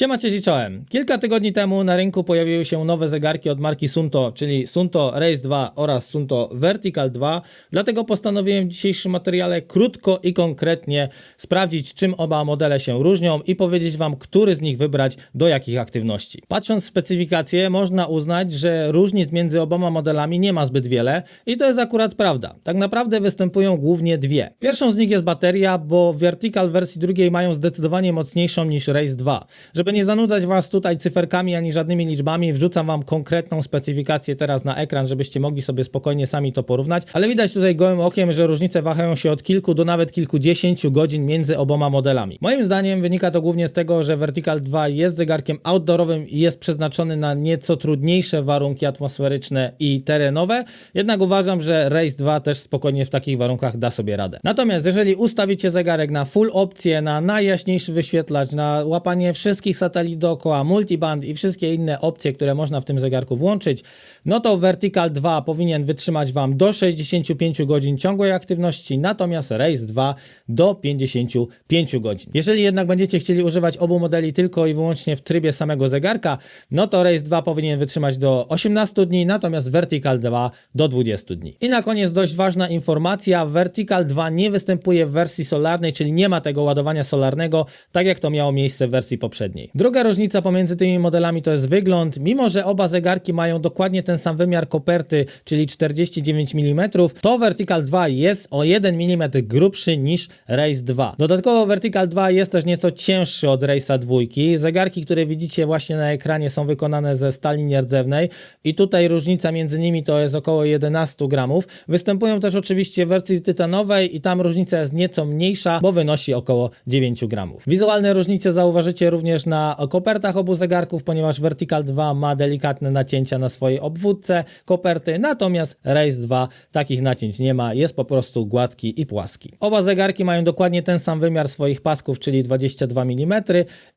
Siema, cześć czołem. Kilka tygodni temu na rynku pojawiły się nowe zegarki od marki Sunto, czyli Sunto Race 2 oraz Sunto Vertical 2. Dlatego postanowiłem w dzisiejszym materiale krótko i konkretnie sprawdzić, czym oba modele się różnią i powiedzieć Wam, który z nich wybrać do jakich aktywności. Patrząc w specyfikację, można uznać, że różnic między oboma modelami nie ma zbyt wiele i to jest akurat prawda. Tak naprawdę występują głównie dwie. Pierwszą z nich jest bateria, bo Vertical wersji drugiej mają zdecydowanie mocniejszą niż Race 2. Żeby nie zanudzać Was tutaj cyferkami ani żadnymi liczbami, wrzucam Wam konkretną specyfikację teraz na ekran, żebyście mogli sobie spokojnie sami to porównać, ale widać tutaj gołym okiem, że różnice wahają się od kilku do nawet kilkudziesięciu godzin między oboma modelami. Moim zdaniem wynika to głównie z tego, że Vertical 2 jest zegarkiem outdoorowym i jest przeznaczony na nieco trudniejsze warunki atmosferyczne i terenowe, jednak uważam, że Race 2 też spokojnie w takich warunkach da sobie radę. Natomiast jeżeli ustawicie zegarek na full opcję, na najjaśniejszy wyświetlacz, na łapanie wszystkich satelit dookoła, multiband i wszystkie inne opcje, które można w tym zegarku włączyć, no to Vertical 2 powinien wytrzymać Wam do 65 godzin ciągłej aktywności, natomiast Race 2 do 55 godzin. Jeżeli jednak będziecie chcieli używać obu modeli tylko i wyłącznie w trybie samego zegarka, no to Race 2 powinien wytrzymać do 18 dni, natomiast Vertical 2 do 20 dni. I na koniec dość ważna informacja, Vertical 2 nie występuje w wersji solarnej, czyli nie ma tego ładowania solarnego, tak jak to miało miejsce w wersji poprzedniej. Druga różnica pomiędzy tymi modelami to jest wygląd. Mimo, że oba zegarki mają dokładnie ten sam wymiar koperty, czyli 49 mm, to Vertical 2 jest o 1 mm grubszy niż Race 2. Dodatkowo Vertical 2 jest też nieco cięższy od Race'a 2. Zegarki, które widzicie właśnie na ekranie są wykonane ze stali nierdzewnej i tutaj różnica między nimi to jest około 11 gramów. Występują też oczywiście w wersji tytanowej i tam różnica jest nieco mniejsza, bo wynosi około 9 gramów. Wizualne różnice zauważycie również na kopertach obu zegarków, ponieważ Vertical 2 ma delikatne nacięcia na swojej obwódce koperty, natomiast Race 2 takich nacięć nie ma, jest po prostu gładki i płaski. Oba zegarki mają dokładnie ten sam wymiar swoich pasków, czyli 22 mm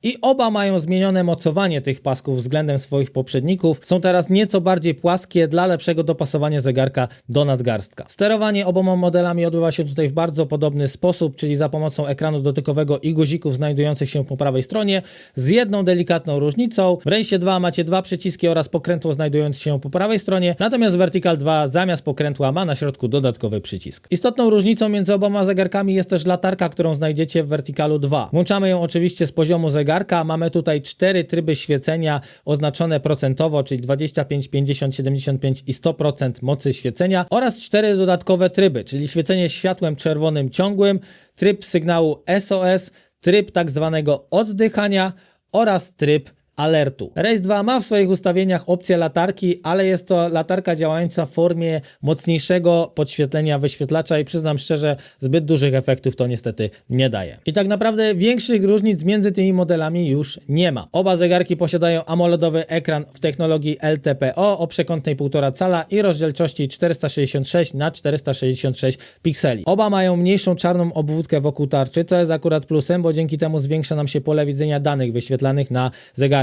i oba mają zmienione mocowanie tych pasków względem swoich poprzedników. Są teraz nieco bardziej płaskie dla lepszego dopasowania zegarka do nadgarstka. Sterowanie oboma modelami odbywa się tutaj w bardzo podobny sposób, czyli za pomocą ekranu dotykowego i guzików znajdujących się po prawej stronie, z jedną delikatną różnicą. W Race 2 macie dwa przyciski oraz pokrętło znajdujące się po prawej stronie, natomiast Vertical 2 zamiast pokrętła ma na środku dodatkowy przycisk. Istotną różnicą między oboma zegarkami jest też latarka, którą znajdziecie w Verticalu 2. Włączamy ją oczywiście z poziomu zegarka. Mamy tutaj cztery tryby świecenia oznaczone procentowo, czyli 25, 50, 75 i 100% mocy świecenia oraz cztery dodatkowe tryby, czyli świecenie światłem czerwonym ciągłym, tryb sygnału SOS, tryb tak zwanego oddychania oraz tryb alertu. Race 2 ma w swoich ustawieniach opcję latarki, ale jest to latarka działająca w formie mocniejszego podświetlenia wyświetlacza i przyznam szczerze, zbyt dużych efektów to niestety nie daje. I tak naprawdę większych różnic między tymi modelami już nie ma. Oba zegarki posiadają AMOLEDowy ekran w technologii LTPO o przekątnej 1,5 cala i rozdzielczości 466 na 466 pikseli. Oba mają mniejszą czarną obwódkę wokół tarczy, co jest akurat plusem, bo dzięki temu zwiększa nam się pole widzenia danych wyświetlanych na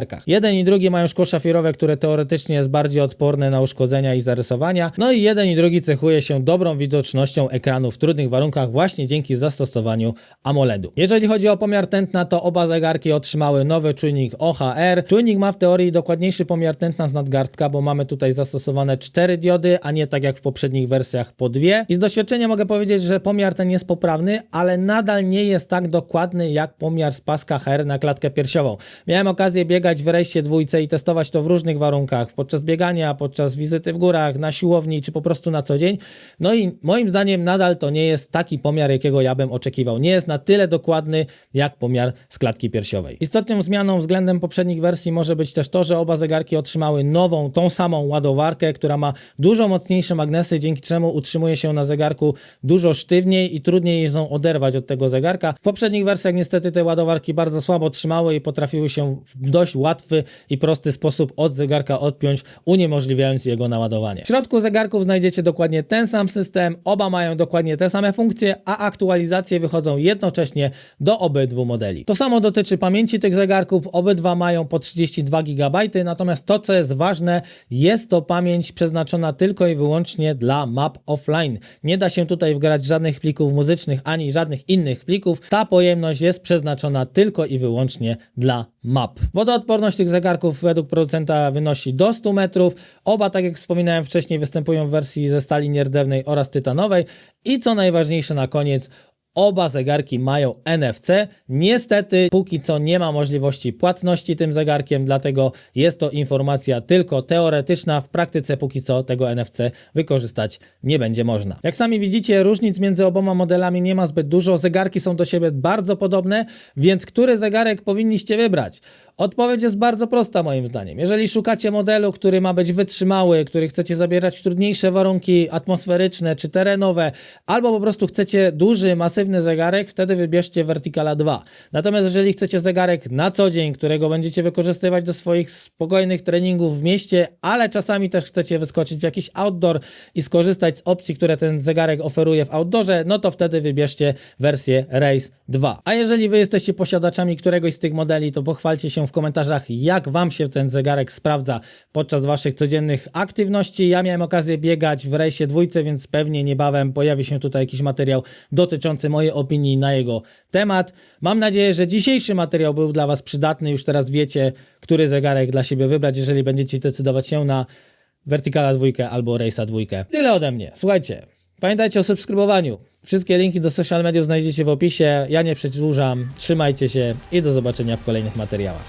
zegarkach. Jeden i drugi mają szkło szafirowe, które teoretycznie jest bardziej odporne na uszkodzenia i zarysowania. No i jeden i drugi cechuje się dobrą widocznością ekranu w trudnych warunkach właśnie dzięki zastosowaniu AMOLEDu. Jeżeli chodzi o pomiar tętna, to oba zegarki otrzymały nowy czujnik OHR. Czujnik ma w teorii dokładniejszy pomiar tętna z nadgarstka, bo mamy tutaj zastosowane cztery diody, a nie tak jak w poprzednich wersjach po dwie. I z doświadczenia mogę powiedzieć, że pomiar ten jest poprawny, ale nadal nie jest tak dokładny jak pomiar z paska HR na klatkę piersiową. Miałem okazję biegać w rejście dwójce i testować to w różnych warunkach, podczas biegania, podczas wizyty w górach, na siłowni, czy po prostu na co dzień. No i moim zdaniem nadal to nie jest taki pomiar, jakiego ja bym oczekiwał. Nie jest na tyle dokładny, jak pomiar z klatki piersiowej. Istotną zmianą względem poprzednich wersji może być też to, że oba zegarki otrzymały nową, tą samą ładowarkę, która ma dużo mocniejsze magnesy, dzięki czemu utrzymuje się na zegarku dużo sztywniej i trudniej jest ją oderwać od tego zegarka. W poprzednich wersjach niestety te ładowarki bardzo słabo trzymały i potrafiły się dość łatwy i prosty sposób od zegarka odpiąć, uniemożliwiając jego naładowanie. W środku zegarków znajdziecie dokładnie ten sam system, oba mają dokładnie te same funkcje, a aktualizacje wychodzą jednocześnie do obydwu modeli. To samo dotyczy pamięci tych zegarków, obydwa mają po 32 GB, natomiast to co jest ważne, jest to pamięć przeznaczona tylko i wyłącznie dla map offline. Nie da się tutaj wgrać żadnych plików muzycznych ani żadnych innych plików. Ta pojemność jest przeznaczona tylko i wyłącznie dla map. Wodoodporność tych zegarków według producenta wynosi do 100 metrów. Oba, tak jak wspominałem wcześniej, występują w wersji ze stali nierdzewnej oraz tytanowej. I co najważniejsze na koniec, Oba zegarki mają NFC. Niestety, póki co nie ma możliwości płatności tym zegarkiem, dlatego jest to informacja tylko teoretyczna. W praktyce, póki co, tego NFC wykorzystać nie będzie można. Jak sami widzicie, różnic między oboma modelami nie ma zbyt dużo. Zegarki są do siebie bardzo podobne, więc który zegarek powinniście wybrać? Odpowiedź jest bardzo prosta moim zdaniem. Jeżeli szukacie modelu, który ma być wytrzymały, który chcecie zabierać w trudniejsze warunki atmosferyczne czy terenowe, albo po prostu chcecie duży, masywny zegarek, wtedy wybierzcie Verticala 2. Natomiast jeżeli chcecie zegarek na co dzień, którego będziecie wykorzystywać do swoich spokojnych treningów w mieście, ale czasami też chcecie wyskoczyć w jakiś outdoor i skorzystać z opcji, które ten zegarek oferuje w outdoorze, no to wtedy wybierzcie wersję Race 2. A jeżeli wy jesteście posiadaczami któregoś z tych modeli, to pochwalcie się w komentarzach, jak wam się ten zegarek sprawdza podczas waszych codziennych aktywności. Ja miałem okazję biegać w Race dwójce, więc pewnie niebawem pojawi się tutaj jakiś materiał dotyczący mojej opinii na jego temat. Mam nadzieję, że dzisiejszy materiał był dla was przydatny. Już teraz wiecie, który zegarek dla siebie wybrać, jeżeli będziecie decydować się na Verticala dwójkę albo Race'a dwójkę. Tyle ode mnie. Słuchajcie, pamiętajcie o subskrybowaniu. Wszystkie linki do social mediów znajdziecie w opisie. Ja nie przedłużam. Trzymajcie się i do zobaczenia w kolejnych materiałach.